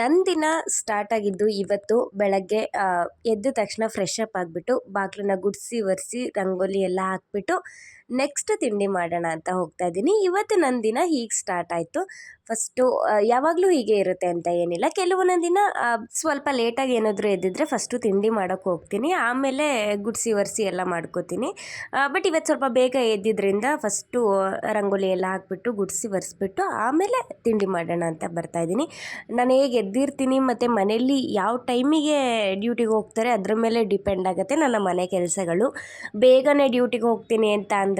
ನನ್ನ ದಿನ ಸ್ಟಾರ್ಟ್ ಆಗಿದ್ದು ಇವತ್ತು ಬೆಳಗ್ಗೆ ಎದ್ದ ತಕ್ಷಣ ಫ್ರೆಶ್ ಅಪ್ ಆಗಿಬಿಟ್ಟು ಬಾಗಿಲನ್ನ ಗುಡಿಸಿ, ಒರೆಸಿ, ರಂಗೋಲಿ ಎಲ್ಲ ಹಾಕ್ಬಿಟ್ಟು ನೆಕ್ಸ್ಟ್ ತಿಂಡಿ ಮಾಡೋಣ ಅಂತ ಹೋಗ್ತಾ ಇದ್ದೀನಿ. ಇವತ್ತು ನನ್ನ ದಿನ ಹೀಗೆ ಸ್ಟಾರ್ಟ್ ಆಯಿತು. ಫಸ್ಟು ಯಾವಾಗಲೂ ಹೀಗೆ ಇರುತ್ತೆ ಅಂತ ಏನಿಲ್ಲ. ಕೆಲವೊಂದೊಂದು ದಿನ ಸ್ವಲ್ಪ ಲೇಟಾಗಿ ಏನಾದರೂ ಎದ್ದಿದ್ರೆ ಫಸ್ಟು ತಿಂಡಿ ಮಾಡೋಕ್ಕೆ ಹೋಗ್ತೀನಿ. ಆಮೇಲೆ ಗುಡಿಸಿ ಒರೆಸಿ ಎಲ್ಲ ಮಾಡ್ಕೋತೀನಿ. ಬಟ್ ಇವತ್ತು ಸ್ವಲ್ಪ ಬೇಗ ಎದ್ದಿದ್ದರಿಂದ ಫಸ್ಟು ರಂಗೋಲಿ ಎಲ್ಲ ಹಾಕ್ಬಿಟ್ಟು ಗುಡಿಸಿ ಒರೆಸ್ಬಿಟ್ಟು ಆಮೇಲೆ ತಿಂಡಿ ಮಾಡೋಣ ಅಂತ ಬರ್ತಾಯಿದ್ದೀನಿ ನಾನು ಹೇಗೆ ಎದ್ದಿರ್ತೀನಿ ಮತ್ತು ಮನೆಯಲ್ಲಿ ಯಾವ ಟೈಮಿಗೆ ಡ್ಯೂಟಿಗೆ ಹೋಗ್ತಾರೆ ಅದ್ರ ಮೇಲೆ ಡಿಪೆಂಡ್ ಆಗುತ್ತೆ. ನನ್ನ ಮನೆ ಕೆಲಸಗಳು. ಬೇಗನೆ ಡ್ಯೂಟಿಗೆ ಹೋಗ್ತೀನಿ ಅಂತ ಅಂದರೆ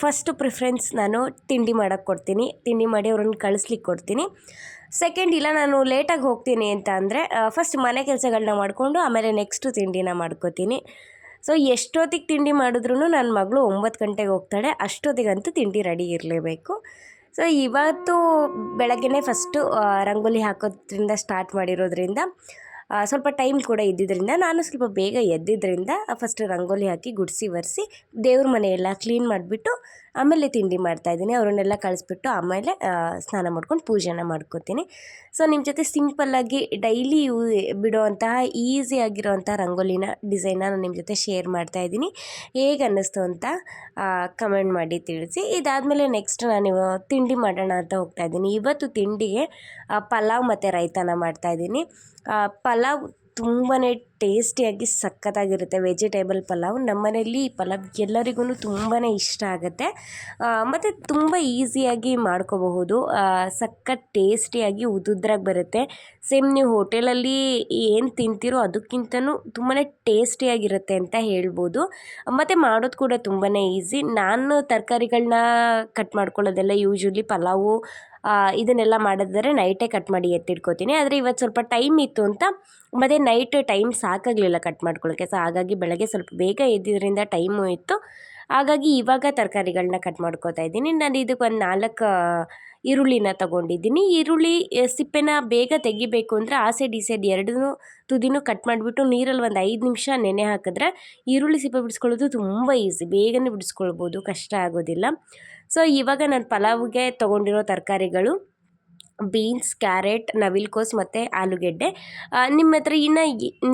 ಫಸ್ಟ್ ಪ್ರಿಫ್ರೆನ್ಸ್ ನಾನು ತಿಂಡಿ ಮಾಡೋಕ್ಕೆ ಕೊಡ್ತೀನಿ. ತಿಂಡಿ ಮಾಡಿ ಅವ್ರನ್ನ ಕಳಿಸ್ಲಿಕ್ಕೆ ಕೊಡ್ತೀನಿ. ಸೆಕೆಂಡ್ ಇಲ್ಲ ನಾನು ಲೇಟಾಗಿ ಹೋಗ್ತೀನಿ ಅಂತ ಅಂದರೆ ಫಸ್ಟ್ ಮನೆ ಕೆಲಸಗಳನ್ನ ಮಾಡಿಕೊಂಡು ಆಮೇಲೆ ನೆಕ್ಸ್ಟು ತಿಂಡಿನ ಮಾಡ್ಕೋತೀನಿ. ಸೊ ಎಷ್ಟೊತ್ತಿಗೆ ತಿಂಡಿ ಮಾಡಿದ್ರು ನನ್ನ ಮಗಳು ಒಂಬತ್ತು ಗಂಟೆಗೆ ಹೋಗ್ತಾಳೆ. ಅಷ್ಟೊತ್ತಿಗಂತೂ ತಿಂಡಿ ರೆಡಿ ಇರಲೇಬೇಕು. ಸೊ ಇವತ್ತು ಬೆಳಗ್ಗೆನೇ ಫಸ್ಟು ರಂಗೋಲಿ ಹಾಕೋದ್ರಿಂದ ಸ್ಟಾರ್ಟ್ ಮಾಡಿರೋದ್ರಿಂದ ಸ್ವಲ್ಪ ಟೈಮ್ ಕೂಡ ಇದ್ದಿದ್ದರಿಂದ ನಾನು ಸ್ವಲ್ಪ ಬೇಗ ಎದ್ದಿದ್ದರಿಂದ ಫಸ್ಟ್ ರಂಗೋಲಿ ಹಾಕಿ ಗುಡಿಸಿ ಒರೆಸಿ ದೇವ್ರ ಮನೆಯೆಲ್ಲ ಕ್ಲೀನ್ ಮಾಡಿಬಿಟ್ಟು ಆಮೇಲೆ ತಿಂಡಿ ಮಾಡ್ತಾಯಿದ್ದೀನಿ ಅವರನ್ನೆಲ್ಲ ಕಳಿಸ್ಬಿಟ್ಟು ಆಮೇಲೆ ಸ್ನಾನ ಮಾಡ್ಕೊಂಡು ಪೂಜೆನ ಮಾಡ್ಕೋತೀನಿ. ಸೊ ನಿಮ್ಮ ಜೊತೆ ಸಿಂಪಲ್ಲಾಗಿ ಡೈಲಿ ಯೂ ಬಿಡುವಂತಹ ಈಸಿ ಆಗಿರೋವಂಥ ರಂಗೋಲಿನ ಡಿಸೈನ್ನ ನಾನು ನಿಮ್ಮ ಜೊತೆ ಶೇರ್ ಮಾಡ್ತಾಯಿದ್ದೀನಿ ಹೇಗೆ ಅನ್ನಿಸ್ತು ಅಂತ ಕಮೆಂಟ್ ಮಾಡಿ ತಿಳಿಸಿ. ಇದಾದಮೇಲೆ ನೆಕ್ಸ್ಟ್ ನಾನು ತಿಂಡಿ ಮಾಡೋಣ ಅಂತ ಹೋಗ್ತಾಯಿದ್ದೀನಿ ಇವತ್ತು ತಿಂಡಿಗೆ ಪಲಾವ್ ಮತ್ತು ರೈತನ ಮಾಡ್ತಾಯಿದ್ದೀನಿ ಪಲಾವ್ ತುಂಬಾ ಟೇಸ್ಟಿಯಾಗಿ ಸಖತ್ತಾಗಿರುತ್ತೆ ವೆಜಿಟೇಬಲ್ ಪಲಾವ್. ನಮ್ಮನೇಲಿ ಈ ಪಲಾವ್ ಎಲ್ಲರಿಗೂ ತುಂಬಾ ಇಷ್ಟ ಆಗುತ್ತೆ. ಮತ್ತು ತುಂಬ ಈಸಿಯಾಗಿ ಮಾಡ್ಕೋಬಹುದು. ಸಖತ್ ಟೇಸ್ಟಿಯಾಗಿ ಉದುದ್ರಾಗಿ ಬರುತ್ತೆ. ಸೇಮ್ ನೀವು ಹೋಟೆಲಲ್ಲಿ ಏನು ತಿಂತೀರೋ ಅದಕ್ಕಿಂತನೂ ತುಂಬಾ ಟೇಸ್ಟಿಯಾಗಿರುತ್ತೆ ಅಂತ ಹೇಳ್ಬೋದು. ಮತ್ತು ಮಾಡೋದು ಕೂಡ ತುಂಬಾ ಈಸಿ. ನಾನು ತರಕಾರಿಗಳನ್ನ ಕಟ್ ಮಾಡ್ಕೊಳ್ಳೋದೆಲ್ಲ ಯೂಶ್ವಲಿ ಪಲಾವು ಇದನ್ನೆಲ್ಲ ಮಾಡಿದ್ರೆ ನೈಟೇ ಕಟ್ ಮಾಡಿ ಎತ್ತಿಟ್ಕೋತೀನಿ. ಆದರೆ ಇವತ್ತು ಸ್ವಲ್ಪ ಟೈಮ್ ಇತ್ತು ಅಂತ, ಮತ್ತು ನೈಟ್ ಟೈಮ್ ಸಾಕಾಗಲಿಲ್ಲ ಕಟ್ ಮಾಡ್ಕೊಳ್ಳೋಕ್ಕೆ ಸೊ ಹಾಗಾಗಿ ಬೆಳಗ್ಗೆ ಸ್ವಲ್ಪ ಬೇಗ ಎದ್ದಿದ್ದರಿಂದ ಟೈಮು ಇತ್ತು. ಹಾಗಾಗಿ ಇವಾಗ ತರಕಾರಿಗಳನ್ನ ಕಟ್ ಮಾಡ್ಕೋತಾ ಇದ್ದೀನಿ. ನಾನು ಇದಕ್ಕೆ ಒಂದು ನಾಲ್ಕು ಈರುಳ್ಳಿನ ತಗೊಂಡಿದ್ದೀನಿ. ಈರುಳ್ಳಿ ಸಿಪ್ಪೆನ ಬೇಗ ತೆಗಿಬೇಕು ಅಂದರೆ ಆ ಸೈಡ್ ಈ ಸೈಡ್ ಎರಡೂ ತುದಿನೂ ಕಟ್ ಮಾಡಿಬಿಟ್ಟು ನೀರಲ್ಲಿ ಒಂದು ಐದು ನಿಮಿಷ ನೆನೆ ಹಾಕಿದ್ರೆ ಈರುಳ್ಳಿ ಸಿಪ್ಪೆ ಬಿಡಿಸ್ಕೊಳ್ಳೋದು ತುಂಬ ಈಸಿ. ಬೇಗನೆ ಬಿಡಿಸ್ಕೊಳ್ಬೋದು, ಕಷ್ಟ ಆಗೋದಿಲ್ಲ. ಸೊ, ಇವಾಗ ನಾನು ಪಲಾವ್ಗೆ ತೊಗೊಂಡಿರೋ ತರಕಾರಿಗಳು ಬೀನ್ಸ್, ಕ್ಯಾರೆಟ್, ನವಿಲುಕೋಸು ಮತ್ತು ಆಲೂಗೆಡ್ಡೆ. ನಿಮ್ಮ ಹತ್ರ ಇನ್ನು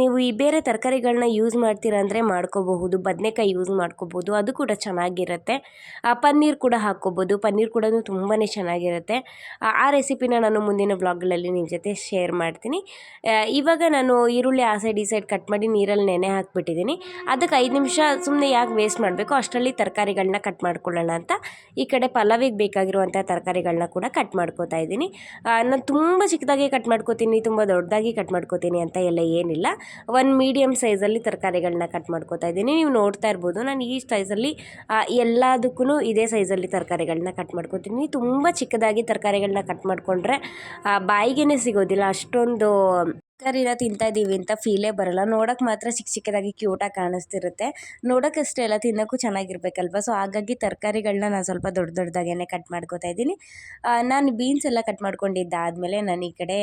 ನೀವು ಈ ಬೇರೆ ತರಕಾರಿಗಳನ್ನ ಯೂಸ್ ಮಾಡ್ತೀರಾ ಅಂದರೆ ಮಾಡ್ಕೋಬಹುದು. ಬದನೆಕಾಯಿ ಯೂಸ್ ಮಾಡ್ಕೋಬೋದು ಅದು ಕೂಡ ಚೆನ್ನಾಗಿರುತ್ತೆ. ಪನ್ನೀರ್ ಕೂಡ ಹಾಕ್ಕೋಬೋದು ಪನ್ನೀರ್ ಕೂಡ ತುಂಬಾ ಚೆನ್ನಾಗಿರುತ್ತೆ. ಆ ರೆಸಿಪಿನ ನಾನು ಮುಂದಿನ ಬ್ಲಾಗ್ಗಳಲ್ಲಿ ನಿಮ್ಮ ಜೊತೆ ಶೇರ್ ಮಾಡ್ತೀನಿ. ಇವಾಗ ನಾನು ಈರುಳ್ಳಿ ಆ ಸೈಡ್, ಈ ಸೈಡ್ ಕಟ್ ಮಾಡಿ ನೀರಲ್ಲಿ ನೆನೆ ಹಾಕಿಬಿಟ್ಟಿದ್ದೀನಿ. ಅದಕ್ಕೆ ಐದು ನಿಮಿಷ ಸುಮ್ಮನೆ ಯಾಕೆ ವೇಸ್ಟ್ ಮಾಡಬೇಕು? ಅಷ್ಟರಲ್ಲಿ ತರಕಾರಿಗಳನ್ನ ಕಟ್ ಮಾಡ್ಕೊಳ್ಳೋಣ ಅಂತ. ಈ ಕಡೆ ಪಲಾವಿಗೆ ಬೇಕಾಗಿರುವಂಥ ತರಕಾರಿಗಳನ್ನ ಕೂಡ ಕಟ್ ಮಾಡ್ಕೋತಾ ಇದ್ದೀನಿ. ನಾನು ತುಂಬ ಚಿಕ್ಕದಾಗಿ ಕಟ್ ಮಾಡ್ಕೋತೀನಿ, ತುಂಬ ದೊಡ್ಡದಾಗಿ ಕಟ್ ಮಾಡ್ಕೋತೀನಿ ಅಂತ ಎಲ್ಲ ಏನಿಲ್ಲ. ಒಂದು ಮೀಡಿಯಮ್ ಸೈಜಲ್ಲಿ ತರಕಾರಿಗಳನ್ನ ಕಟ್ ಮಾಡ್ಕೋತಾ ಇದ್ದೀನಿ. ನೀವು ನೋಡ್ತಾ ಇರ್ಬೋದು, ನಾನು ಈ ಸೈಜಲ್ಲಿ ಎಲ್ಲದಕ್ಕೂ ಇದೇ ಸೈಜಲ್ಲಿ ತರಕಾರಿಗಳನ್ನ ಕಟ್ ಮಾಡ್ಕೋತೀನಿ. ತುಂಬ ಚಿಕ್ಕದಾಗಿ ತರಕಾರಿಗಳನ್ನ ಕಟ್ ಮಾಡಿಕೊಂಡ್ರೆ ಬಾಯಿಗೆ ಸಿಗೋದಿಲ್ಲ. ಅಷ್ಟೊಂದು ತರಕಾರಿನ ತಿಂತಾ ಇದ್ದೀವಿ ಅಂತ ಫೀಲೇ ಬರಲ್ಲ. ನೋಡೋಕೆ ಮಾತ್ರ ಚಿಕ್ಕ ಚಿಕ್ಕದಾಗಿ ಕ್ಯೂಟಾಗಿ ಕಾಣಿಸ್ತಿರುತ್ತೆ. ನೋಡೋಕ್ಕಷ್ಟೇ ಎಲ್ಲ ತಿನ್ನೋಕ್ಕೂ ಚೆನ್ನಾಗಿರ್ಬೇಕಲ್ವ? ಸೊ ಹಾಗಾಗಿ ತರಕಾರಿಗಳನ್ನ ನಾನು ಸ್ವಲ್ಪ ದೊಡ್ಡ ದೊಡ್ಡದಾಗೇ ಕಟ್ ಮಾಡ್ಕೋತಾ ಇದ್ದೀನಿ. ನಾನು ಬೀನ್ಸ್ ಎಲ್ಲ ಕಟ್ ಮಾಡ್ಕೊಂಡಿದ್ದಾದಮೇಲೆ ನಾನು ಈ ಕಡೆ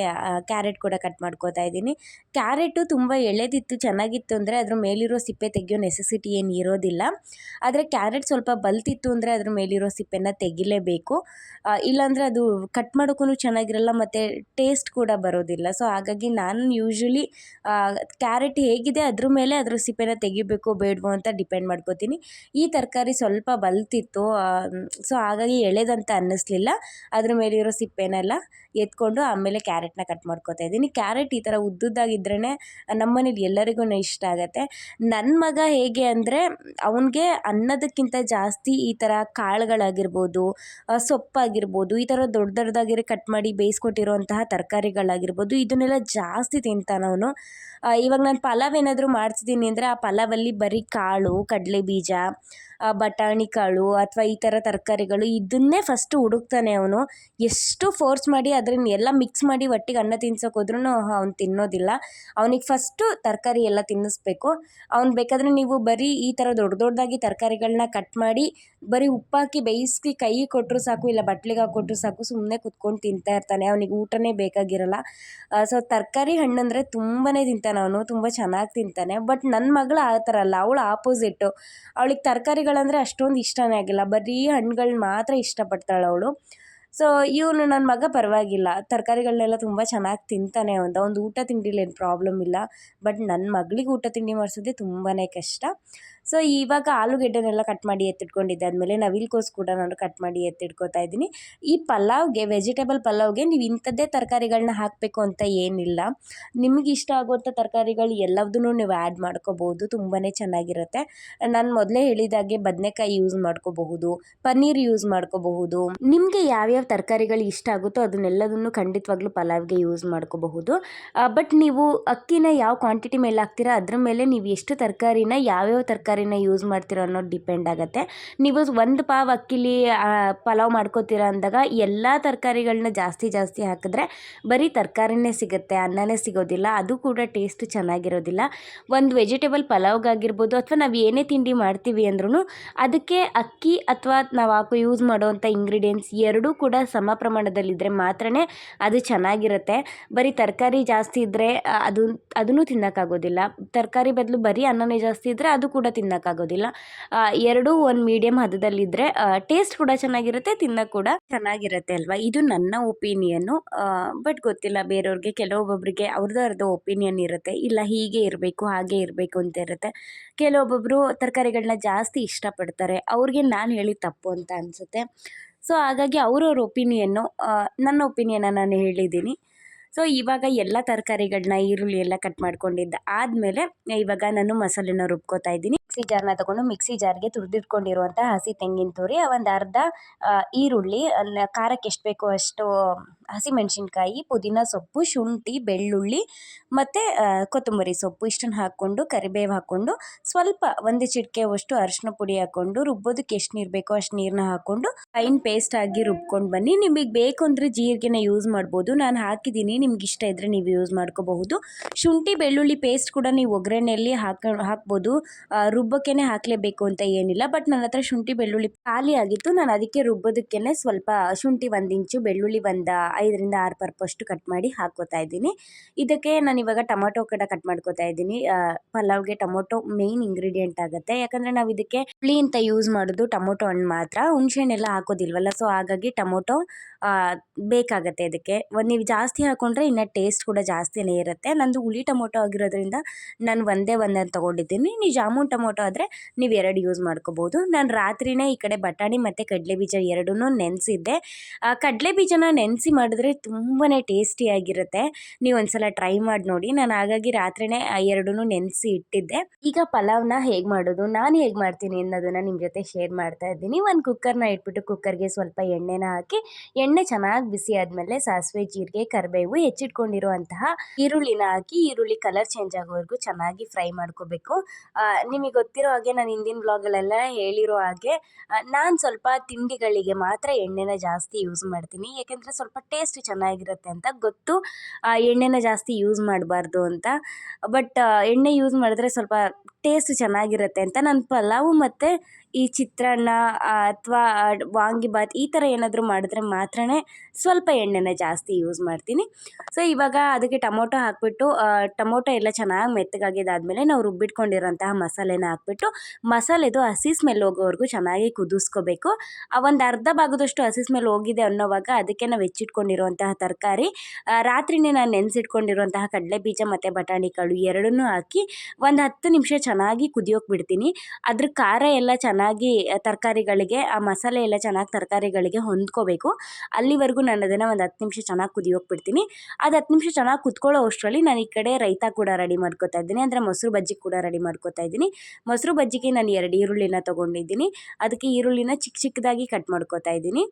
ಕ್ಯಾರೆಟ್ ಕೂಡ ಕಟ್ ಮಾಡ್ಕೋತಾ ಇದ್ದೀನಿ. ಕ್ಯಾರೆಟು ತುಂಬ ಎಳೆದಿತ್ತು ಚೆನ್ನಾಗಿತ್ತು ಅಂದರೆ ಅದ್ರ ಮೇಲಿರೋ ಸಿಪ್ಪೆ ತೆಗೆಯೋ ನೆಸೆಸಿಟಿ ಏನು ಇರೋದಿಲ್ಲ. ಆದರೆ ಕ್ಯಾರೆಟ್ ಸ್ವಲ್ಪ ಬಲ್ತಿತ್ತು ಅಂದರೆ ಅದ್ರ ಮೇಲಿರೋ ಸಿಪ್ಪೆನ ತೆಗಿಲೇಬೇಕು. ಇಲ್ಲಾಂದರೆ ಅದು ಕಟ್ ಮಾಡೋಕ್ಕೂ ಚೆನ್ನಾಗಿರಲ್ಲ, ಮತ್ತು ಟೇಸ್ಟ್ ಕೂಡ ಬರೋದಿಲ್ಲ. ಸೊ ಹಾಗಾಗಿ ನಾನು ಯೂಶ್ವಲಿ ಕ್ಯಾರೆಟ್ ಹೇಗಿದೆ ಅದ್ರ ಮೇಲೆ ಅದ್ರ ಸಿಪ್ಪೆನ ತೆಗಿಬೇಕು, ಬೇಡವೋ ಅಂತ ಡಿಪೆಂಡ್ ಮಾಡ್ಕೋತೀನಿ. ಈ ತರಕಾರಿ ಸ್ವಲ್ಪ ಬಲ್ತಿತ್ತು ಸೊ ಹಾಗಾಗಿ ಎಳೆದಂತ ಅನ್ನಿಸ್ಲಿಲ್ಲ. ಅದ್ರ ಮೇಲಿರೋ ಸಿಪ್ಪೆನೆಲ್ಲ ಎತ್ಕೊಂಡು ಆಮೇಲೆ ಕ್ಯಾರೆಟ್ನ ಕಟ್ ಮಾಡ್ಕೋತಾ ಇದ್ದೀನಿ. ಕ್ಯಾರೆಟ್ ಈ ಥರ ಉದ್ದುದ್ದಾಗಿದ್ರೇ ನಮ್ಮನೇಲಿ ಎಲ್ಲರಿಗೂ ಇಷ್ಟ ಆಗುತ್ತೆ. ನನ್ನ ಮಗ ಹೇಗೆ ಅಂದರೆ, ಅವನಿಗೆ ಅನ್ನದಕ್ಕಿಂತ ಜಾಸ್ತಿ ಈ ಥರ ಕಾಳುಗಳಾಗಿರ್ಬೋದು ಸೊಪ್ಪಾಗಿರ್ಬೋದು, ಈ ಥರ ದೊಡ್ಡ ದೊಡ್ಡದಾಗಿರೋ ಕಟ್ ಮಾಡಿ ಬೇಯಿಸ್ಕೊಟ್ಟಿರುವಂತಹ ತರಕಾರಿಗಳಾಗಿರ್ಬೋದು, ಇದನ್ನೆಲ್ಲ ಜಾಸ್ತಿ ತಿಂತಾನೆ ಅವನು ಇವಾಗ ನಾನು ಪಲಾವ್ ಏನಾದರೂ ಮಾಡ್ತಿದ್ದೀನಿ ಅಂದರೆ ಆ ಪಲಾವಲ್ಲಿ ಬರೀ ಕಾಳು ಕಡಲೆ ಬೀಜ ಬಟಾಣಿ ಕಾಳು ಅಥವಾ ಈ ಥರ ತರಕಾರಿಗಳು ಇದನ್ನೇ ಫಸ್ಟು ಹುಡುಕ್ತಾನೆ ಅವನು. ಎಷ್ಟು ಫೋರ್ಸ್ ಮಾಡಿ ಅದನ್ನ ಎಲ್ಲ ಮಿಕ್ಸ್ ಮಾಡಿ ಒಟ್ಟಿಗೆ ಅನ್ನ ತಿನ್ಸೋಕೆ ಹೋದ್ರೂ ಅವ್ನು ತಿನ್ನೋದಿಲ್ಲ. ಅವನಿಗೆ ಫಸ್ಟು ತರಕಾರಿ ಎಲ್ಲ ತಿನ್ನಿಸ್ಬೇಕು. ಅವ್ನು ಬೇಕಾದರೆ ನೀವು ಬರೀ ಈ ಥರ ದೊಡ್ಡ ದೊಡ್ಡದಾಗಿ ತರಕಾರಿಗಳನ್ನ ಕಟ್ ಮಾಡಿ ಬರೀ ಉಪ್ಪಾಕಿ ಬೇಯಿಸಿ ಕೈ ಕೊಟ್ಟರು ಸಾಕು, ಇಲ್ಲ ಬಟ್ಲಿಗೆ ಹಾಕೊಟ್ರು ಸಾಕು ಸುಮ್ಮನೆ ಕುತ್ಕೊಂಡು ತಿಂತಾ ಇರ್ತಾನೆ. ಅವನಿಗೆ ಊಟನೇ ಬೇಕಾಗಿರಲ್ಲ. ಸೊ ತರಕಾರಿ ಹಣ್ಣಂದರೆ ತುಂಬಾ ತಿಂತಾನೆ ಅವನು. ತುಂಬ ಚೆನ್ನಾಗಿ ತಿಂತಾನೆ. ಬಟ್ ನನ್ನ ಮಗಳು ಆ ಥರ ಅಲ್ಲ. ಅವಳು ಆಪೋಸಿಟ್ಟು ಅವಳಿಗೆ ತರಕಾರಿಗಳಂದರೆ ಅಷ್ಟೊಂದು ಇಷ್ಟನೇ ಆಗಿಲ್ಲ. ಬರೀ ಹಣ್ಗಳನ್ನ ಮಾತ್ರ ಇಷ್ಟಪಡ್ತಾಳೆ ಅವಳು. ಸೊ ಇವನು ನನ್ನ ಮಗ ಪರವಾಗಿಲ್ಲ. ತರಕಾರಿಗಳನ್ನೆಲ್ಲ ತುಂಬ ಚೆನ್ನಾಗಿ ತಿಂತಾನೆ ಅಂತ. ಒಂದು ಊಟ ತಿಂಡಿಲಿ ಏನು ಪ್ರಾಬ್ಲಮ್ ಇಲ್ಲ. ಬಟ್ ನನ್ನ ಮಗಳಿಗೆ ಊಟ ತಿಂಡಿ ಮಾಡಿಸೋದೇ ತುಂಬಾ ಕಷ್ಟ. ಸೊ ಇವಾಗ ಆಲೂಗೆಡ್ಡೆನೆಲ್ಲ ಕಟ್ ಮಾಡಿ ಎತ್ತಿಟ್ಕೊಂಡಿದ್ದೆ ಆದಮೇಲೆ ನವಿಲ್ಕೋಸು ಕೂಡ ನಾನು ಕಟ್ ಮಾಡಿ ಎತ್ತಿಟ್ಕೋತಾ ಇದ್ದೀನಿ. ಈ ಪಲಾವ್ಗೆ ವೆಜಿಟೇಬಲ್ ಪಲಾವ್ಗೆ ನೀವು ಇಂಥದ್ದೇ ತರಕಾರಿಗಳನ್ನ ಹಾಕಬೇಕು ಅಂತ ಏನಿಲ್ಲ. ನಿಮಗೆ ಇಷ್ಟ ಆಗುವಂಥ ತರಕಾರಿಗಳು ಎಲ್ಲದನ್ನು ನೀವು ಆ್ಯಡ್ ಮಾಡ್ಕೋಬೋದು ತುಂಬಾ ಚೆನ್ನಾಗಿರುತ್ತೆ. ನಾನು ಮೊದಲೇ ಹೇಳಿದಾಗೆ ಬದನೆಕಾಯಿ ಯೂಸ್ ಮಾಡ್ಕೋಬಹುದು, ಪನ್ನೀರ್ ಯೂಸ್ ಮಾಡ್ಕೋಬಹುದು. ನಿಮಗೆ ಯಾವ್ಯಾವ ತರಕಾರಿಗಳು ಇಷ್ಟ ಆಗುತ್ತೋ ಅದನ್ನೆಲ್ಲದನ್ನು ಖಂಡಿತವಾಗ್ಲೂ ಪಲಾವ್ಗೆ ಯೂಸ್ ಮಾಡ್ಕೋಬಹುದು. ಬಟ್ ನೀವು ಅಕ್ಕಿನ ಯಾವ ಕ್ವಾಂಟಿಟಿ ಮೇಲೆ ಹಾಕ್ತೀರಾ, ಅದ್ರ ಮೇಲೆ ನೀವು ಎಷ್ಟು ತರಕಾರಿನ ಯಾವ್ಯಾವ ತರಕಾರಿನ ಯೂಸ್ ಮಾಡ್ತೀರೋ ಅನ್ನೋದು ಡಿಪೆಂಡ್ ಆಗುತ್ತೆ. ನೀವು ಒಂದು ಪಾವ್ ಅಕ್ಕಿಲಿ ಪಲಾವ್ ಮಾಡ್ಕೋತೀರಾ ಅಂದಾಗ ಎಲ್ಲ ತರಕಾರಿಗಳನ್ನ ಜಾಸ್ತಿ ಜಾಸ್ತಿ ಹಾಕಿದ್ರೆ ಬರೀ ತರಕಾರಿನೇ ಸಿಗುತ್ತೆ, ಅನ್ನನೇ ಸಿಗೋದಿಲ್ಲ. ಅದು ಕೂಡ ಟೇಸ್ಟ್ ಚೆನ್ನಾಗಿರೋದಿಲ್ಲ. ಒಂದು ವೆಜಿಟೇಬಲ್ ಪಲಾವ್ಗಾಗಿರ್ಬೋದು ಅಥವಾ ನಾವು ಏನೇ ತಿಂಡಿ ಮಾಡ್ತೀವಿ ಅಂದ್ರೂ ಅದಕ್ಕೆ ಅಕ್ಕಿ ಅಥವಾ ನಾವು ಹಾಕೋ ಯೂಸ್ ಮಾಡುವಂಥ ಇಂಗ್ರೀಡಿಯೆಂಟ್ಸ್ ಎರಡೂ ಕೂಡ ಸಮ ಪ್ರಮಾಣದಲ್ಲಿದ್ದರೆ ಮಾತ್ರ ಅದು ಚೆನ್ನಾಗಿರುತ್ತೆ. ಬರೀ ತರಕಾರಿ ಜಾಸ್ತಿ ಇದ್ದರೆ ಅದು ಅದನ್ನು ತಿನ್ನೋಕ್ಕಾಗೋದಿಲ್ಲ. ತರಕಾರಿ ಬದಲು ಬರೀ ಅನ್ನನೇ ಜಾಸ್ತಿ ಇದ್ದರೆ ಅದು ಕೂಡ ತಿನ್ನೋಕ್ಕಾಗೋದಿಲ್ಲ. ಎರಡೂ ಒಂದು ಮೀಡಿಯಮ್ ಹದದಲ್ಲಿದ್ದರೆ ಟೇಸ್ಟ್ ಕೂಡ ಚೆನ್ನಾಗಿರುತ್ತೆ, ತಿನ್ನೋಕೆ ಕೂಡ ಚೆನ್ನಾಗಿರುತ್ತೆ ಅಲ್ವಾ? ಇದು ನನ್ನ ಒಪಿನಿಯನ್ನು ಬಟ್ ಗೊತ್ತಿಲ್ಲ, ಬೇರೆಯವ್ರಿಗೆ ಕೆಲವೊಬ್ಬೊಬ್ಬರಿಗೆ ಅವ್ರದ್ದು ಅವ್ರದ್ದು ಒಪಿನಿಯನ್ ಇರುತ್ತೆ. ಇಲ್ಲ, ಹೀಗೆ ಇರಬೇಕು, ಹಾಗೆ ಇರಬೇಕು ಅಂತ ಇರುತ್ತೆ. ಕೆಲವೊಬ್ಬೊಬ್ಬರು ತರಕಾರಿಗಳನ್ನ ಜಾಸ್ತಿ ಇಷ್ಟಪಡ್ತಾರೆ. ಅವ್ರಿಗೆ ನಾನು ಹೇಳಿದ ತಪ್ಪು ಅಂತ ಅನಿಸುತ್ತೆ. ಸೊ ಹಾಗಾಗಿ ಅವ್ರವ್ರ ಒಪಿನಿಯನ್ನು ನನ್ನ ಒಪಿನಿಯನ್ನ ನಾನು ಹೇಳಿದ್ದೀನಿ. ಸೊ ಇವಾಗ ಎಲ್ಲ ತರಕಾರಿಗಳನ್ನ ಈರುಳ್ಳಿ ಎಲ್ಲ ಕಟ್ ಮಾಡ್ಕೊಂಡಿದ್ದ. ಆದಮೇಲೆ, ಇವಾಗ ನಾನು ಮಸಾಲೆನ ರುಬ್ಕೋತಾ ಇದ್ದೀನಿ. ಮಿಕ್ಸಿ ಜಾರ್ನ ತಗೊಂಡು ಮಿಕ್ಸಿ ಜಾರ್ಗೆ ತುರಿದಿಟ್ಕೊಂಡಿರುವಂಥ ಹಸಿ ತೆಂಗಿನ ತುರಿ ಒಂದು ಅರ್ಧ ಈರುಳ್ಳಿ ಖಾರಕ್ಕೆ ಎಷ್ಟು ಬೇಕೋ ಅಷ್ಟು ಹಸಿಮೆಣಸಿನ್ಕಾಯಿ ಪುದೀನ ಸೊಪ್ಪು, ಶುಂಠಿ, ಬೆಳ್ಳುಳ್ಳಿ ಮತ್ತು ಕೊತ್ತಂಬರಿ ಸೊಪ್ಪು ಇಷ್ಟನ್ನು ಹಾಕ್ಕೊಂಡು, ಕರಿಬೇವು ಹಾಕ್ಕೊಂಡು, ಸ್ವಲ್ಪ ಒಂದು ಚಿಟಿಕೆ ಅಷ್ಟು ಅರಿಶಿನ ಪುಡಿ ಹಾಕ್ಕೊಂಡು ರುಬ್ಬೋದಕ್ಕೆ ಎಷ್ಟು ನೀರು ಬೇಕೋ ಅಷ್ಟು ನೀರನ್ನ ಹಾಕ್ಕೊಂಡು, ಫೈನ್ ಪೇಸ್ಟ್ ಆಗಿ ರುಬ್ಕೊಂಡು ಬನ್ನಿ. ನಿಮಗೆ ಬೇಕು ಅಂದರೆ ಜೀರಿಗೆನ ಯೂಸ್ ಮಾಡ್ಬೋದು. ನಾನು ಹಾಕಿದ್ದೀನಿ ನಿಮ್ಗೆ ಇಷ್ಟ ಇದ್ದರೆ ನೀವು ಯೂಸ್ ಮಾಡ್ಕೋಬಹುದು. ಶುಂಠಿ, ಬೆಳ್ಳುಳ್ಳಿ ಪೇಸ್ಟ್ ಕೂಡ ನೀವು ಒಗ್ಗರಣೆಯಲ್ಲಿ ಹಾಕ, ಹಾಕ್ಬೋದು. ರುಬ್ಬಕ್ಕೆ ಹಾಕಲೇಬೇಕು ಅಂತ ಏನಿಲ್ಲ ಬಟ್ ನನ್ನ ಹತ್ರ ಶುಂಠಿ ಬೆಳ್ಳುಳ್ಳಿ ಖಾಲಿ ಆಗಿತ್ತು. ನಾನು ಅದಕ್ಕೆ ರುಬ್ಬೋದಕ್ಕೇನೆ ಸ್ವಲ್ಪ ಶುಂಠಿ ಒಂದು ಇಂಚು, ಬೆಳ್ಳುಳ್ಳಿ ಒಂದು ಐದರಿಂದ ಆರು ಪರ್ಪಷ್ಟು ಕಟ್ ಮಾಡಿ ಹಾಕೋತಾ ಇದ್ದೀನಿ. ಇದಕ್ಕೆ ನಾನು ಇವಾಗ ಟೊಮೊಟೊ ಕೂಡ ಕಟ್ ಮಾಡ್ಕೋತಾ ಇದ್ದೀನಿ. ಪಲಾವ್ಗೆ ಟೊಮೊಟೊ ಮೇನ್ ಇಂಗ್ರೀಡಿಯೆಂಟ್ ಆಗುತ್ತೆ. ಯಾಕಂದರೆ ನಾವು ಇದಕ್ಕೆ ಹುಳಿ ಅಂತ ಯೂಸ್ ಮಾಡೋದು ಟೊಮೊಟೊ ಹಣ್ಣು ಮಾತ್ರ. ಹುಣಸೆಹಣ್ಣೆಲ್ಲ ಹಾಕೋದಿಲ್ವಲ್ಲ ಸೊ ಹಾಗಾಗಿ ಟೊಮೊಟೊ ಬೇಕಾಗತ್ತೆ ಇದಕ್ಕೆ. ಒಂದು ನೀವು ಜಾಸ್ತಿ ಹಾಕ್ಕೊಂಡ್ರೆ ಇನ್ನು ಟೇಸ್ಟ್ ಕೂಡ ಜಾಸ್ತಿಯೇ ಇರುತ್ತೆ. ನಂದು ಹುಳಿ ಟೊಮೊಟೊ ಆಗಿರೋದ್ರಿಂದ ನಾನು ಒಂದೇ ಒಂದನ್ನು ತೊಗೊಂಡಿದ್ದೀನಿ. ನೀವು ಜಾಮೂನ್ ಟೊಮೊಟೊ ಆದರೆ ನೀವು ಎರಡು ಯೂಸ್ ಮಾಡ್ಕೋಬೋದು. ನಾನು ರಾತ್ರಿನೇ ಈ ಕಡೆ ಬಟಾಣಿ ಮತ್ತು ಕಡಲೆ ಬೀಜ ಎರಡೂ ನೆನೆಸಿದ್ದೆ. ಕಡಲೆ ಬೀಜನ ನೆನೆಸಿ ಮಾಡಿದ್ರೆ ತುಂಬಾ ಟೇಸ್ಟಿಯಾಗಿರುತ್ತೆ ನೀವು ಒಂದ್ಸಲ ಟ್ರೈ ಮಾಡಿ ನೋಡಿ. ನಾನು ಹಾಗಾಗಿ ರಾತ್ರಿನೇ ಎರಡೂ ನೆನೆಸಿ ಇಟ್ಟಿದ್ದೆ. ಈಗ ಪಲಾವ್ನ ಹೇಗೆ ಮಾಡೋದು? ನಾನು ಹೇಗೆ ಮಾಡ್ತೀನಿ ಅನ್ನೋದನ್ನು ನಿಮ್ಮ ಜೊತೆ ಶೇರ್ ಮಾಡ್ತಾ ಇದ್ದೀನಿ. ಒಂದು ಕುಕ್ಕರ್ನ ಇಟ್ಬಿಟ್ಟು ಕುಕ್ಕರ್ಗೆ ಸ್ವಲ್ಪ ಎಣ್ಣೆನ ಹಾಕಿ ಚೆನ್ನಾಗಿ ಬಿಸಿ ಆದಮೇಲೆ ಸಾಸಿವೆ, ಜೀರಿಗೆ, ಕರಿಬೇವು ಹೆಚ್ಚಿಟ್ಕೊಂಡಿರುವಂತಹ ಈರುಳ್ಳಿನ ಹಾಕಿ ಈರುಳ್ಳಿ ಕಲರ್ ಚೇಂಜ್ ಆಗೋವರೆಗೂ ಚೆನ್ನಾಗಿ ಫ್ರೈ ಮಾಡ್ಕೋಬೇಕು. ನಿಮಗೆ ಗೊತ್ತಿರೋ ಹಾಗೆ ನಾನು ಹಿಂದಿನ ಬ್ಲಾಗಲ್ಲೆಲ್ಲ ಹೇಳಿರೋ ಹಾಗೆ ನಾನು ಸ್ವಲ್ಪ ತಿಂಡಿಗಳಿಗೆ ಮಾತ್ರ ಎಣ್ಣೆನ ಜಾಸ್ತಿ ಯೂಸ್ ಮಾಡ್ತೀನಿ. ಯಾಕೆಂದರೆ ಸ್ವಲ್ಪ ಟೇಸ್ಟ್ ಚೆನ್ನಾಗಿರುತ್ತೆ ಅಂತ ಗೊತ್ತು. ಎಣ್ಣೆನ ಜಾಸ್ತಿ ಯೂಸ್ ಮಾಡಬಾರ್ದು ಅಂತ. ಬಟ್ ಎಣ್ಣೆ ಯೂಸ್ ಮಾಡಿದ್ರೆ ಸ್ವಲ್ಪ ಟೇಸ್ಟ್ ಚೆನ್ನಾಗಿರುತ್ತೆ ಅಂತ ನಾನು ಪಲಾವು ಮತ್ತು ಈ ಚಿತ್ರಾನ್ನ ಅಥವಾ ವಾಂಗಿಬಾತ್ ಈ ಥರ ಏನಾದರೂ ಮಾಡಿದ್ರೆ ಮಾತ್ರ ಸ್ವಲ್ಪ ಎಣ್ಣೆನ ಜಾಸ್ತಿ ಯೂಸ್ ಮಾಡ್ತೀನಿ. ಸೊ ಇವಾಗ ಅದಕ್ಕೆ ಟೊಮೊಟೊ ಹಾಕಿಬಿಟ್ಟು ಟೊಮೊಟೊ ಎಲ್ಲ ಚೆನ್ನಾಗಿ ಮೆತ್ತಗಾಗಿದ್ದಾದಮೇಲೆ ನಾವು ರುಬ್ಬಿಟ್ಕೊಂಡಿರೋಂತಹ ಮಸಾಲೆನ ಹಾಕ್ಬಿಟ್ಟು, ಮಸಾಲೆದು ಹಸಿ ಸ್ಮೆಲ್ ಹೋಗೋವರೆಗೂ ಚೆನ್ನಾಗಿ ಕುದಿಸ್ಕೋಬೇಕು. ಆ, ಒಂದು ಅರ್ಧ ಭಾಗದಷ್ಟು ಹಸಿ ಸ್ಮೆಲ್ ಹೋಗಿದೆ ಅನ್ನೋವಾಗ ಅದಕ್ಕೆ ನಾವು ಹೆಚ್ಚಿಟ್ಕೊಂಡಿರುವಂತಹ ತರಕಾರಿ ರಾತ್ರಿನೇ ನಾನು ನೆನೆಸಿಟ್ಕೊಂಡಿರುವಂತಹ ಕಡಲೆ ಬೀಜ ಮತ್ತು ಬಟಾಣಿ ಕಾಳು ಎರಡನ್ನೂ ಹಾಕಿ ಒಂದು ಹತ್ತು ನಿಮಿಷ ಚೆನ್ನಾಗಿ ಕುದಿಯೋಕೆ ಬಿಡ್ತೀನಿ. ಅದ್ರ ಖಾರ ಎಲ್ಲ ಚೆನ್ನಾಗಿ ತರಕಾರಿಗಳಿಗೆ, ಆ ಮಸಾಲೆ ಎಲ್ಲ ಚೆನ್ನಾಗಿ ತರಕಾರಿಗಳಿಗೆ ಹೊಂದ್ಕೋಬೇಕು. ಅಲ್ಲಿವರೆಗೂ ನಾನು ಅದನ್ನು ಒಂದು ಹತ್ತು ನಿಮಿಷ ಚೆನ್ನಾಗಿ ಕುದಿಯೋಕೆ ಬಿಡ್ತೀನಿ. ಅದು ಹತ್ತು ನಿಮಿಷ ಚೆನ್ನಾಗಿ ಕುತ್ಕೊಳ್ಳೋ ಅಷ್ಟರಲ್ಲಿ ನಾನು ಈ ಕಡೆ ರೈತ ಕೂಡ ರೆಡಿ ಮಾಡ್ಕೋತಾ ಇದ್ದೀನಿ. ಅಂದರೆ ಮೊಸರು ಬಜ್ಜಿ ಕೂಡ ರೆಡಿ ಮಾಡ್ಕೋತಾ ಇದ್ದೀನಿ. ಮೊಸರು ಬಜ್ಜಿಗೆ ನಾನು ಎರಡು ಈರುಳ್ಳಿನ ತೊಗೊಂಡಿದ್ದೀನಿ. ಅದಕ್ಕೆ ಈರುಳ್ಳಿನ ಚಿಕ್ಕ ಚಿಕ್ಕದಾಗಿ ಕಟ್ ಮಾಡ್ಕೋತಾ ಇದ್ದೀನಿ.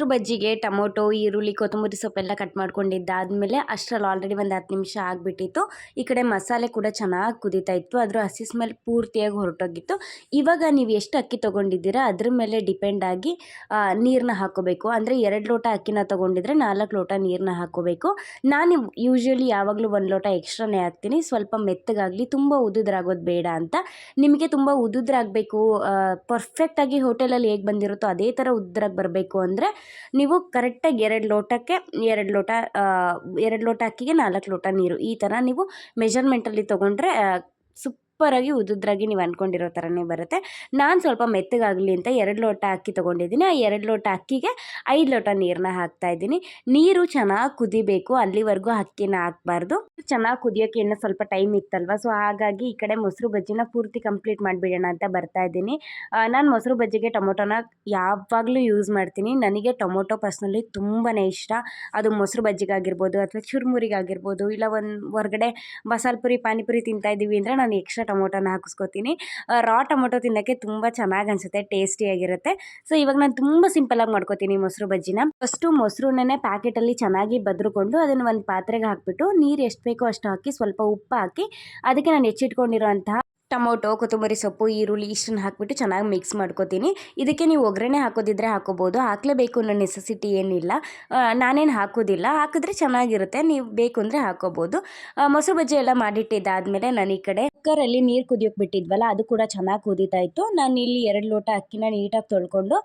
ಮೊಸರು ಬಜ್ಜಿಗೆ, ಟೊಮೊಟೊ, ಈರುಳ್ಳಿ, ಕೊತ್ತಂಬರಿ ಸೊಪ್ಪೆಲ್ಲ ಕಟ್ ಮಾಡ್ಕೊಂಡಿದ್ದಾದಮೇಲೆ ಅಷ್ಟರಲ್ಲಿ ಆಲ್ರೆಡಿ ಒಂದು ಹತ್ತು ನಿಮಿಷ ಆಗಿಬಿಟ್ಟಿತ್ತು. ಈ ಕಡೆ ಮಸಾಲೆ ಕೂಡ ಚೆನ್ನಾಗಿ ಕುದೀತಾ ಇತ್ತು. ಅದರ ಹಸಿ ಸ್ಮೆಲ್ ಪೂರ್ತಿಯಾಗಿ ಹೊರಟೋಗಿತ್ತು. ಇವಾಗ ನೀವು ಎಷ್ಟು ಅಕ್ಕಿ ತೊಗೊಂಡಿದ್ದೀರಾ? ಅದ್ರ ಮೇಲೆ ಡಿಪೆಂಡ್ ಆಗಿ ನೀರನ್ನ ಹಾಕೋಬೇಕು. ಅಂದರೆ ಎರಡು ಲೋಟ ಅಕ್ಕಿನ ತೊಗೊಂಡಿದ್ರೆ ನಾಲ್ಕು ಲೋಟ ನೀರನ್ನ ಹಾಕೋಬೇಕು. ನಾನು ಯೂಶ್ವಲಿ ಯಾವಾಗಲೂ ಒಂದು ಲೋಟ ಎಕ್ಸ್ಟ್ರಾನೇ ಹಾಕ್ತೀನಿ. ಸ್ವಲ್ಪ ಮೆತ್ತಗಾಗಲಿ, ತುಂಬ ಉದುದ್ರಾಗೋದು ಬೇಡ ಅಂತ. ನಿಮಗೆ ತುಂಬ ಉದುದ್ರಾಗಬೇಕು ಪರ್ಫೆಕ್ಟಾಗಿ ಹೋಟೆಲಲ್ಲಿ ಹೇಗೆ ಬಂದಿರುತ್ತೋ ಅದೇ ಥರ ಉದ್ರಾಗಿ ಬರಬೇಕು ಅಂದರೆ ನೀವು ಕರೆಕ್ಟಾಗಿ ಎರಡು ಲೋಟಕ್ಕೆ ಎರಡು ಲೋಟ ಎರಡು ಲೋಟ ಅಕ್ಕಿಗೆ ನಾಲ್ಕು ಲೋಟ ನೀರು ಈ ಥರ ನೀವು ಮೆಜರ್ಮೆಂಟಲ್ಲಿ ತೊಗೊಂಡ್ರೆ ಸೂಪರಾಗಿ ಉದುದ್ರಾಗಿ ನೀವು ಅಂದ್ಕೊಂಡಿರೋ ಥರನೇ ಬರುತ್ತೆ. ನಾನು ಸ್ವಲ್ಪ ಮೆತ್ತಗಾಗಲಿ ಅಂತ ಎರಡು ಲೋಟ ಅಕ್ಕಿ ತೊಗೊಂಡಿದ್ದೀನಿ. ಆ ಎರಡು ಲೋಟ ಅಕ್ಕಿಗೆ ಐದು ಲೋಟ ನೀರನ್ನ ಹಾಕ್ತಾ ಇದ್ದೀನಿ. ನೀರು ಚೆನ್ನಾಗಿ ಕುದಿಬೇಕು. ಅಲ್ಲಿವರೆಗೂ ಅಕ್ಕಿನ ಹಾಕ್ಬಾರ್ದು. ಚೆನ್ನಾಗಿ ಕುದಿಯೋಕೆ ಇನ್ನೂ ಸ್ವಲ್ಪ ಟೈಮ್ ಇತ್ತಲ್ವ? ಸೊ ಹಾಗಾಗಿ ಈ ಕಡೆ ಮೊಸರು ಬಜ್ಜಿನ ಪೂರ್ತಿ ಕಂಪ್ಲೀಟ್ ಮಾಡಿಬಿಡೋಣ ಅಂತ ಬರ್ತಾ ಇದ್ದೀನಿ. ನಾನು ಮೊಸರು ಬಜ್ಜಿಗೆ ಟೊಮೊಟೊನ ಯಾವಾಗಲೂ ಯೂಸ್ ಮಾಡ್ತೀನಿ. ನನಗೆ ಟೊಮೊಟೊ ಪರ್ಸ್ನಲಿ ತುಂಬಾ ಇಷ್ಟ. ಅದು ಮೊಸರು ಬಜ್ಜಿಗಾಗಿರ್ಬೋದು ಅಥವಾ ಚುರುಮುರಿಗಾಗಿರ್ಬೋದು, ಇಲ್ಲ ಒಂದು ಹೊರಗಡೆ ಮಸಾಲೆ ಪುರಿ, ಪಾನಿಪುರಿ ತಿಂತಾ ಇದ್ದೀವಿ ಅಂದರೆ ನಾನು ಎಕ್ಸ್ಟ್ರಾ ಟೊಮೊಟೊನ ಹಾಕಿಸ್ಕೊತೀನಿ. ರಾ ಟೊಮೊಟೊ ತಿನ್ನೋಕ್ಕೆ ತುಂಬ ಚೆನ್ನಾಗಿ ಅನಿಸುತ್ತೆ ಟೇಸ್ಟಿಯಾಗಿರುತ್ತೆ ಸೊ ಇವಾಗ ನಾನು ತುಂಬ ಸಿಂಪಲಾಗಿ ಮಾಡ್ಕೋತೀನಿ ಮೊಸರು ಬಜ್ಜಿನ. ಫಸ್ಟು ಮೊಸರುನೇ ಪ್ಯಾಕೆಟಲ್ಲಿ ಚೆನ್ನಾಗಿ ಬದ್ರುಕೊಂಡು ಅದನ್ನು ಒಂದು ಪಾತ್ರೆಗೆ ಹಾಕಿಬಿಟ್ಟು ನೀರು ಎಷ್ಟು ಬೇಕೋ ಅಷ್ಟು ಹಾಕಿ ಸ್ವಲ್ಪ ಉಪ್ಪು ಹಾಕಿ ಅದಕ್ಕೆ ನಾನು ಹೆಚ್ಚಿಟ್ಕೊಂಡಿರೋಂತಹ ಟೊಮೊಟೊ, ಕೊತ್ತಂಬರಿ ಸೊಪ್ಪು, ಈರುಳ್ಳಿ ಇಷ್ಟನ್ನ ಹಾಕ್ಬಿಟ್ಟು ಚೆನ್ನಾಗಿ ಮಿಕ್ಸ್ ಮಾಡ್ಕೋತೀನಿ. ಇದಕ್ಕೆ ನೀವು ಒಗ್ಗರಣೆ ಹಾಕೋದಿದ್ರೆ ಹಾಕೋಬೋದು. ಹಾಕಲೇಬೇಕು ಅನ್ನೋ ನೆಸೆಸಿಟಿ ಏನಿಲ್ಲ. ನಾನೇನು ಹಾಕೋದಿಲ್ಲ. ಹಾಕಿದ್ರೆ ಚೆನ್ನಾಗಿರುತ್ತೆ. ನೀವು ಬೇಕು ಅಂದರೆ ಹಾಕೋಬೋದು. ಮೊಸರು ಬಜ್ಜಿ ಎಲ್ಲ ಮಾಡಿಟ್ಟಿದ್ದಾದಮೇಲೆ ನಾನು ಈ ಕಡೆ ಕುಕ್ಕರಲ್ಲಿ ನೀರು ಕುದಿಯೋಕೆ ಬಿಟ್ಟಿದ್ವಲ್ಲ, ಅದು ಕೂಡ ಚೆನ್ನಾಗಿ ಕುದೀತಾ ಇತ್ತು. ನಾನು ಇಲ್ಲಿ ಎರಡು ಲೋಟ ಅಕ್ಕಿನ ನೀಟಾಗಿ ತೊಳ್ಕೊಂಡು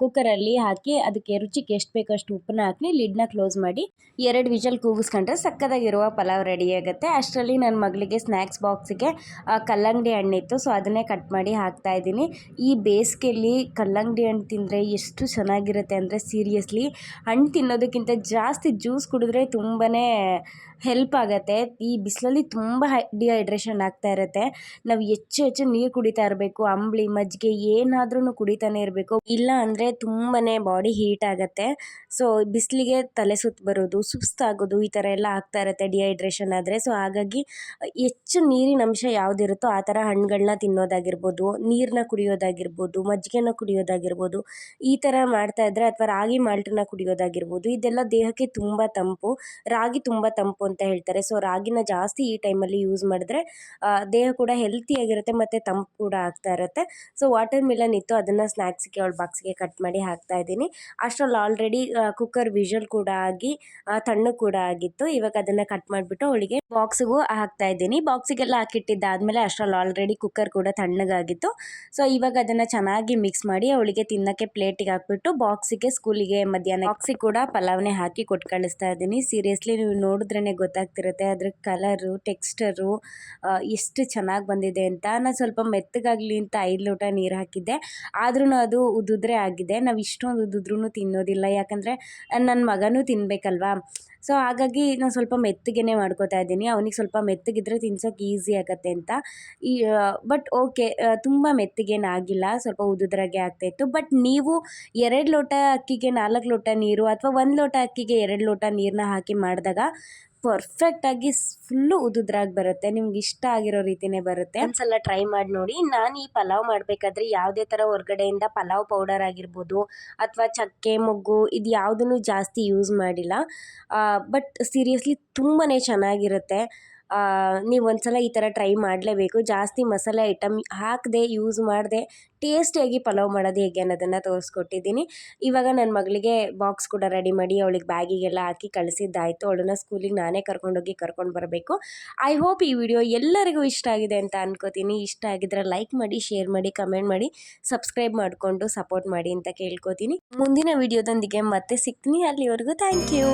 ಕುಕ್ಕರಲ್ಲಿ ಹಾಕಿ ಅದಕ್ಕೆ ರುಚಿಗೆ ಎಷ್ಟು ಬೇಕೋ ಅಷ್ಟು ಉಪ್ಪನ್ನ ಹಾಕಿ ಲಿಡ್ನ ಕ್ಲೋಸ್ ಮಾಡಿ ಎರಡು ವಿಜಲ್ ಕೂಗಿಸ್ಕೊಂಡ್ರೆ ಸಕ್ಕದಾಗಿರುವ ಪಲಾವ್ ರೆಡಿ ಆಗುತ್ತೆ. ಅಷ್ಟರಲ್ಲಿ ನನ್ನ ಮಗಳಿಗೆ ಸ್ನ್ಯಾಕ್ಸ್ ಬಾಕ್ಸಿಗೆ ಕಲ್ಲಂಗಡಿ ಹಣ್ಣಿತ್ತು. ಸೊ ಅದನ್ನೇ ಕಟ್ ಮಾಡಿ ಹಾಕ್ತಾ ಇದ್ದೀನಿ. ಈ ಬೇಸಿಗೆಯಲ್ಲಿ ಕಲ್ಲಂಗಡಿ ಹಣ್ಣು ತಿಂದರೆ ಎಷ್ಟು ಚೆನ್ನಾಗಿರುತ್ತೆ ಅಂದರೆ ಸೀರಿಯಸ್ಲಿ ಹಣ್ಣು ತಿನ್ನೋದಕ್ಕಿಂತ ಜಾಸ್ತಿ ಜ್ಯೂಸ್ ಕುಡಿದ್ರೆ ತುಂಬಾ ಹೆಲ್ಪ್ ಆಗುತ್ತೆ. ಈ ಬಿಸಿಲಲ್ಲಿ ತುಂಬ ಹೈ ಡಿಹೈಡ್ರೇಷನ್ ಆಗ್ತಾ ಇರುತ್ತೆ. ನಾವು ಹೆಚ್ಚು ಹೆಚ್ಚು ನೀರು ಕುಡಿತಾ ಇರಬೇಕು ಅಂಬಳಿ ಮಜ್ಜಿಗೆ ಏನಾದ್ರೂ ಕುಡಿತಾನೆ ಇರಬೇಕು. ಇಲ್ಲ ಅಂದರೆ ತುಂಬಾ ಬಾಡಿ ಹೀಟ್ ಆಗುತ್ತೆ. ಸೊ ಬಿಸಿಲಿಗೆ ತಲೆ ಸುತ್ತ ಬರೋದು ಸುಸ್ತಾಗೋದು ಈ ಥರ ಎಲ್ಲ ಆಗ್ತಾ ಇರುತ್ತೆ ಡಿಹೈಡ್ರೇಷನ್ ಆದರೆ. ಸೊ ಹಾಗಾಗಿ ಹೆಚ್ಚು ನೀರಿನ ಅಂಶ ಯಾವುದಿರುತ್ತೋ ಆ ಥರ ಹಣ್ಣುಗಳನ್ನ ತಿನ್ನೋದಾಗಿರ್ಬೋದು ನೀರನ್ನ ಕುಡಿಯೋದಾಗಿರ್ಬೋದು, ಮಜ್ಜಿಗೆನ ಕುಡಿಯೋದಾಗಿರ್ಬೋದು, ಈ ಥರ ಮಾಡ್ತಾ ಇದ್ರೆ ಅಥವಾ ರಾಗಿ ಮಾಲ್ಟನ್ನ ಕುಡಿಯೋದಾಗಿರ್ಬೋದು, ಇದೆಲ್ಲ ದೇಹಕ್ಕೆ ತುಂಬ ತಂಪು, ರಾಗಿ ತುಂಬ ತಂಪು ಅಂತ ಹೇಳ್ತಾರೆ. ಸೊ ರಾಗಿನ ಜಾಸ್ತಿ ಈ ಟೈಮಲ್ಲಿ ಯೂಸ್ ಮಾಡಿದ್ರೆ ದೇಹ ಕೂಡ ಹೆಲ್ತಿಯಾಗಿರುತ್ತೆ ಮತ್ತು ತಂಪು ಕೂಡ ಆಗ್ತಾ ಇರುತ್ತೆ. ಸೊ ವಾಟರ್ ಮಿಲನ್ ಇತ್ತು, ಅದನ್ನು ಸ್ನ್ಯಾಕ್ಸ್ಗೆ ಅವಳ ಬಾಕ್ಸ್ಗೆ ಕಟ್ ಮಾಡಿ ಹಾಕ್ತಾ ಇದ್ದೀನಿ. ಅಷ್ಟರಲ್ಲಿ ಆಲ್ರೆಡಿ ಕುಕ್ಕರ್ ವಿಷಲ್ ಕೂಡ ಆಗಿ ತಣ್ಣಗೆ ಕೂಡ ಆಗಿತ್ತು. ಇವಾಗ ಅದನ್ನು ಕಟ್ ಮಾಡಿಬಿಟ್ಟು ಅವಳಿಗೆ ಬಾಕ್ಸಿಗೂ ಹಾಕ್ತಾ ಇದ್ದೀನಿ. ಬಾಕ್ಸಿಗೆಲ್ಲ ಹಾಕಿಟ್ಟಿದ್ದಾದಮೇಲೆ ಅಷ್ಟರಲ್ಲಿ ಆಲ್ರೆಡಿ ಕುಕ್ಕರ್ ಕೂಡ ತಣ್ಣಗಾಗಿತ್ತು. ಸೊ ಇವಾಗ ಅದನ್ನು ಚೆನ್ನಾಗಿ ಮಿಕ್ಸ್ ಮಾಡಿ ಅವಳಿಗೆ ತಿನ್ನೋಕ್ಕೆ ಪ್ಲೇಟಿಗೆ ಹಾಕ್ಬಿಟ್ಟು ಬಾಕ್ಸಿಗೆ ಸ್ಕೂಲಿಗೆ ಮಧ್ಯಾಹ್ನ ಬಾಕ್ಸಿಗೆ ಕೂಡ ಪಲಾವ್ನೇ ಹಾಕಿ ಕೊಟ್ಟು ಕಳಿಸ್ತಾ ಇದ್ದೀನಿ. ಸೀರಿಯಸ್ಲಿ ನೀವು ನೋಡಿದ್ರೇ ಗೊತ್ತಾಗ್ತಿರುತ್ತೆ. ಅದ್ರ ಕಲರು ಟೆಕ್ಸ್ಚರು ಎಷ್ಟು ಚೆನ್ನಾಗಿ ಬಂದಿದೆ ಅಂತ. ನಾನು ಸ್ವಲ್ಪ ಮೆತ್ತಗಾಗಲಿ ಅಂತ ಐದು ಲೋಟ ನೀರು ಹಾಕಿದ್ದೆ. ಆದ್ರೂ ಅದು ಉದುದ್ರೆ ಆಗಿದೆ. ನಾವು ಇಷ್ಟೊಂದು ಉದುದ್ರೂ ತಿನ್ನೋದಿಲ್ಲ. ಯಾಕಂದರೆ ನನ್ನ ಮಗನೂ ತಿನ್ನಬೇಕಲ್ವಾ ಸೊ ಹಾಗಾಗಿ ನಾನು ಸ್ವಲ್ಪ ಮೆತ್ತಗೆ ಮಾಡ್ಕೋತಾ ಇದ್ದೀನಿ. ಅವನಿಗೆ ಸ್ವಲ್ಪ ಮೆತ್ತಗಿದ್ರೆ ತಿನ್ಸೋಕೆ ಈಸಿ ಆಗುತ್ತೆ ಅಂತ. ಈ ಬಟ್ ಓಕೆ ತುಂಬ ಮೆತ್ತಗೇನಾಗಿಲ್ಲ ಸ್ವಲ್ಪ ಉದುದ್ರಾಗೆ ಆಗ್ತಾಯಿತ್ತು ಬಟ್ ನೀವು ಎರಡು ಲೋಟ ಅಕ್ಕಿಗೆ ನಾಲ್ಕು ಲೋಟ ನೀರು ಅಥವಾ ಒಂದು ಲೋಟ ಅಕ್ಕಿಗೆ ಎರಡು ಲೋಟ ನೀರನ್ನ ಹಾಕಿ ಮಾಡಿದಾಗ ಪರ್ಫೆಕ್ಟಾಗಿ ಫುಲ್ಲು ಉದುದ್ರಾಗಿ ಬರುತ್ತೆ. ನಿಮ್ಗೆ ಇಷ್ಟ ಆಗಿರೋ ರೀತಿನೇ ಬರುತ್ತೆ. ಒಂದ್ಸಲ ಟ್ರೈ ಮಾಡಿ ನೋಡಿ. ನಾನು ಈ ಪಲಾವ್ ಮಾಡಬೇಕಾದ್ರೆ ಯಾವುದೇ ಥರ ಹೊರಗಡೆಯಿಂದ ಪಲಾವ್ ಪೌಡರ್ ಆಗಿರ್ಬೋದು ಅಥವಾ ಚಕ್ಕೆ, ಮೊಗ್ಗು ಇದು ಯಾವುದನ್ನು ಜಾಸ್ತಿ ಯೂಸ್ ಮಾಡಿಲ್ಲ. ಬಟ್ ಸೀರಿಯಸ್ಲಿ ತುಂಬಾ ಚೆನ್ನಾಗಿರುತ್ತೆ. ನೀವು ಒಂದ್ಸಲ ಈ ಥರ ಟ್ರೈ ಮಾಡಲೇಬೇಕು. ಜಾಸ್ತಿ ಮಸಾಲೆ ಐಟಮ್ ಹಾಕದೆ ಯೂಸ್ ಮಾಡದೆ ಟೇಸ್ಟಿಯಾಗಿ ಪಲಾವ್ ಮಾಡೋದು ಹೇಗೆ ಅನ್ನೋದನ್ನು ತೋರಿಸ್ಕೊಟ್ಟಿದ್ದೀನಿ. ಇವಾಗ ನನ್ನ ಮಗಳಿಗೆ ಬಾಕ್ಸ್ ಕೂಡ ರೆಡಿ ಮಾಡಿ ಅವಳಿಗೆ ಬ್ಯಾಗಿಗೆಲ್ಲ ಹಾಕಿ ಕಳಿಸಿದ್ದಾಯಿತು. ಅವಳನ್ನ ಸ್ಕೂಲಿಗೆ ನಾನೇ ಕರ್ಕೊಂಡೋಗಿ ಕರ್ಕೊಂಡು ಬರಬೇಕು. ಐ ಹೋಪ್ ಈ ವಿಡಿಯೋ ಎಲ್ಲರಿಗೂ ಇಷ್ಟ ಆಗಿದೆ ಅಂತ ಅನ್ಕೋತೀನಿ. ಇಷ್ಟ ಆಗಿದ್ರೆ ಲೈಕ್ ಮಾಡಿ ಶೇರ್ ಮಾಡಿ ಕಮೆಂಟ್ ಮಾಡಿ ಸಬ್ಸ್ಕ್ರೈಬ್ ಮಾಡಿಕೊಂಡು ಸಪೋರ್ಟ್ ಮಾಡಿ ಅಂತ ಕೇಳ್ಕೊತೀನಿ. ಮುಂದಿನ ವಿಡಿಯೋದೊಂದಿಗೆ ಮತ್ತೆ ಸಿಗ್ತೀನಿ. ಅಲ್ಲಿವರೆಗೂ ಥ್ಯಾಂಕ್ ಯು